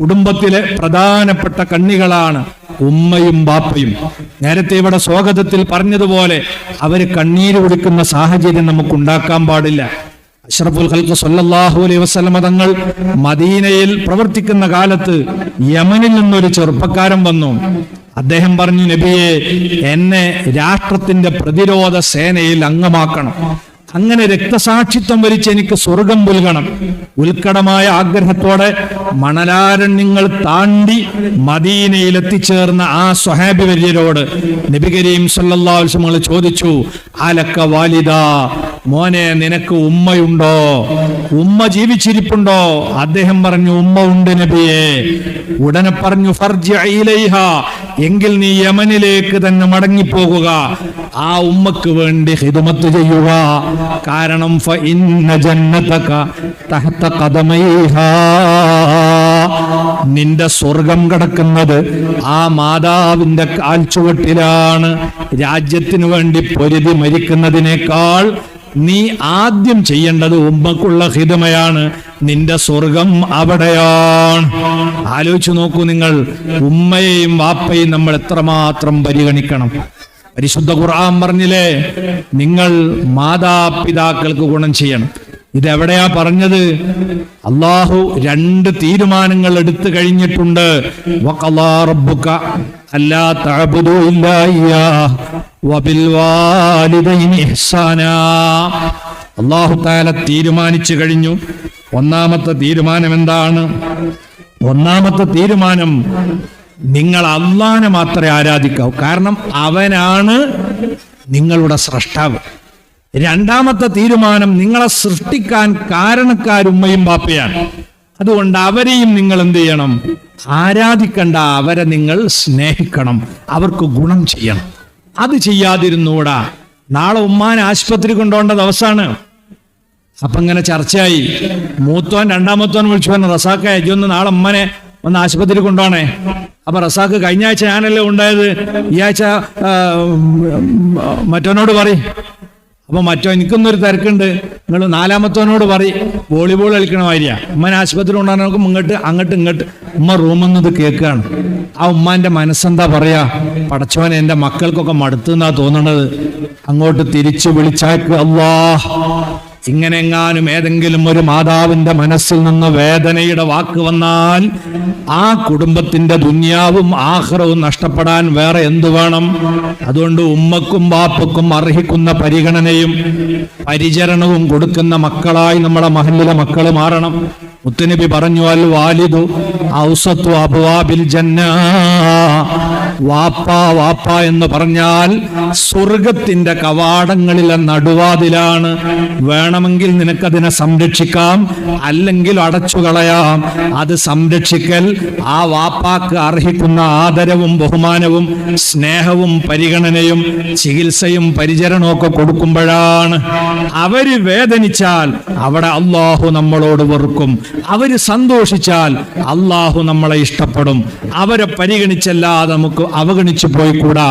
കുടുംബത്തിലെ പ്രധാനപ്പെട്ട കണ്ണികളാണ് ഉമ്മയും ബാപ്പയും. നേരത്തെ ഇവിടെ സ്വാഗതത്തിൽ പറഞ്ഞതുപോലെ അവർ കണ്ണീര് കുടിക്കുന്ന സാഹചര്യം നമുക്ക് ഉണ്ടാക്കാൻ പാടില്ല. അഷ്റഫുൽ ഖൽഖ് സല്ലല്ലാഹു അലൈഹി വസല്ലമ തങ്ങൾ മദീനയിൽ പ്രവർത്തിക്കുന്ന കാലത്ത് യമനിൽ നിന്നൊരു ചെറുപ്പക്കാരൻ വന്നു. അദ്ദേഹം പറഞ്ഞു നബിയെ എന്നെ രാഷ്ട്രത്തിന്റെ പ്രതിരോധ സേനയിൽ അംഗമാക്കണം. അങ്ങനെ രക്തസാക്ഷിത്വം വരിച്ച് എനിക്ക് സ്വർഗം പുൽകണം ഉൽക്കടമായ ആഗ്രഹത്തോടെ മണലാരണ്യങ്ങൾ താണ്ടി മദീനയിൽ എത്തിച്ചേർന്ന ആ സ്വഹാബി വര്യരോട് നബി കരീം സല്ലല്ലാഹു ചോദിച്ചു ആലക്ക വാലിദ മോനെ നിനക്ക് ഉമ്മയുണ്ടോ? ഉമ്മ ജീവിച്ചിരിപ്പുണ്ടോ? അദ്ദേഹം പറഞ്ഞു ഉമ്മ ഉണ്ട് നബിയെ. ഉടനെ പറഞ്ഞു എങ്കിൽ നീ യമനിലേക്ക് തന്നെ മടങ്ങിപ്പോകുക. ആ ഉമ്മക്ക് വേണ്ടി ഹിതുമത്ത് ചെയ്യുക. കാരണം ജന്നതക നിന്റെ സ്വർഗം കിടക്കുന്നത് ആ മാതാവിന്റെ കാൽച്ചുവട്ടിലാണ്. രാജ്യത്തിനു വേണ്ടി പൊരുതി മരിക്കുന്നതിനേക്കാൾ നീ ആദ്യം ചെയ്യേണ്ടത് ഉമ്മക്കുള്ള ഹിതമയാണ്. നിന്റെ സ്വർഗം അവിടെയാണ്. ആലോചിച്ചു നോക്കൂ നിങ്ങൾ. ഉമ്മയെയും വാപ്പയും നമ്മൾ എത്രമാത്രം പരിഗണിക്കണം. പരിശുദ്ധ ഖുർആൻ പറഞ്ഞില്ലേ? നിങ്ങൾ മാതാപിതാക്കൾക്ക് ഗുണം ചെയ്യണം. ഇതെവിടെയാ പറഞ്ഞത്? അള്ളാഹു രണ്ട് തീരുമാനങ്ങൾ എടുത്തു കഴിഞ്ഞിട്ടുണ്ട്. അള്ളാഹു താല തീരുമാനിച്ചു കഴിഞ്ഞു. ഒന്നാമത്തെ തീരുമാനം എന്താണ്? ഒന്നാമത്തെ തീരുമാനം നിങ്ങൾ അള്ളാനെ മാത്രമേ ആരാധിക്കാവൂ. കാരണം അവനാണ് നിങ്ങളുടെ സ്രഷ്ടാവ്. രണ്ടാമത്തെ തീരുമാനം നിങ്ങളെ സൃഷ്ടിക്കാൻ കാരണക്കാരുമ്മയും ബാപ്പയാണ്. അതുകൊണ്ട് അവരെയും നിങ്ങൾ എന്ത് ചെയ്യണം? ആരാധിക്കണ്ട അവരെ നിങ്ങൾ സ്നേഹിക്കണം അവർക്ക് ഗുണം ചെയ്യണം. അത് ചെയ്യാതിരുന്നൂടാ. നാളെ ഉമ്മാൻ ആശുപത്രി കൊണ്ടുപോകേണ്ട ദിവസമാണ് അപ്പൊ ഇങ്ങനെ ചർച്ചയായി. മൂത്തോൻ രണ്ടാമത്തോൻ വിളിച്ചു പറഞ്ഞു റസാക്ക ഇജൊന്ന് നാളെ ഉമ്മനെ ഒന്ന് ആശുപത്രി കൊണ്ടുപോണേ അപ്പൊ റസാക്ക് കഴിഞ്ഞ ആഴ്ച ഞാനല്ലേ ഉണ്ടായത്? ഈ ആഴ്ച മറ്റവനോട് പറ അപ്പൊ മറ്റോ എനിക്കൊന്നൊരു തിരക്കുണ്ട്. നിങ്ങൾ നാലാമത്തോനോട് പറ വോളിബോൾ കളിക്കണ മാതിരിയാ. ഉമ്മൻ ആശുപത്രി കൊണ്ടുപോകാൻ നോക്കും ഇങ്ങോട്ട് അങ്ങോട്ട് ഇങ്ങോട്ട്. ഉമ്മ റൂമെന്നത് കേൾക്കുകയാണ്. ആ ഉമ്മാന്റെ മനസ്സെന്താ പറയാ? പടച്ചവനെ എന്റെ മക്കൾക്കൊക്കെ മടുത്തുന്നാ തോന്നണത്. അങ്ങോട്ട് തിരിച്ചു വിളിച്ചാക്ക് അല്ലാ ഇങ്ങനെ എങ്ങാനും ഏതെങ്കിലും ഒരു മാതാവിന്റെ മനസ്സിൽ നിന്ന് വേദനയുടെ വാക്ക് വന്നാൽ ആ കുടുംബത്തിന്റെ ദുന്യാവും ആഹ്റവും നഷ്ടപ്പെടാൻ വേറെ എന്തു വേണം? അതുകൊണ്ട് ഉമ്മക്കും ബാപ്പക്കും അർഹിക്കുന്ന പരിഗണനയും പരിചരണവും കൊടുക്കുന്ന മക്കളായി നമ്മുടെ മഹല്ലിലെ മക്കൾ മാറണം. മുത്തുനബി പറഞ്ഞു അൽ വാലിദു ഔസത്തു അബുവാബിൽ ജന്ന. വാപ്പ വാപ്പ എന്ന് പറഞ്ഞാൽ സ്വർഗത്തിന്റെ കവാടങ്ങളിലെ നടുവാതിലാണ്. വേണമെങ്കിൽ നിനക്കതിനെ സംരക്ഷിക്കാം അല്ലെങ്കിൽ അടച്ചു കളയാം. അത് സംരക്ഷിക്കൽ ആ വാപ്പാക്ക് അർഹിക്കുന്ന ആദരവും ബഹുമാനവും സ്നേഹവും പരിഗണനയും ചികിത്സയും പരിചരണവും ഒക്കെ കൊടുക്കുമ്പോഴാണ്. അവർ വേദനിച്ചാൽ അവിടെ അള്ളാഹു നമ്മളോട് വെറുക്കും. അവർ സന്തോഷിച്ചാൽ അള്ളാഹു നമ്മളെ ഇഷ്ടപ്പെടും. അവരെ പരിഗണിച്ചല്ലാതെ നമുക്ക് അവഗണിച്ചു പോയിക്കൂടാ.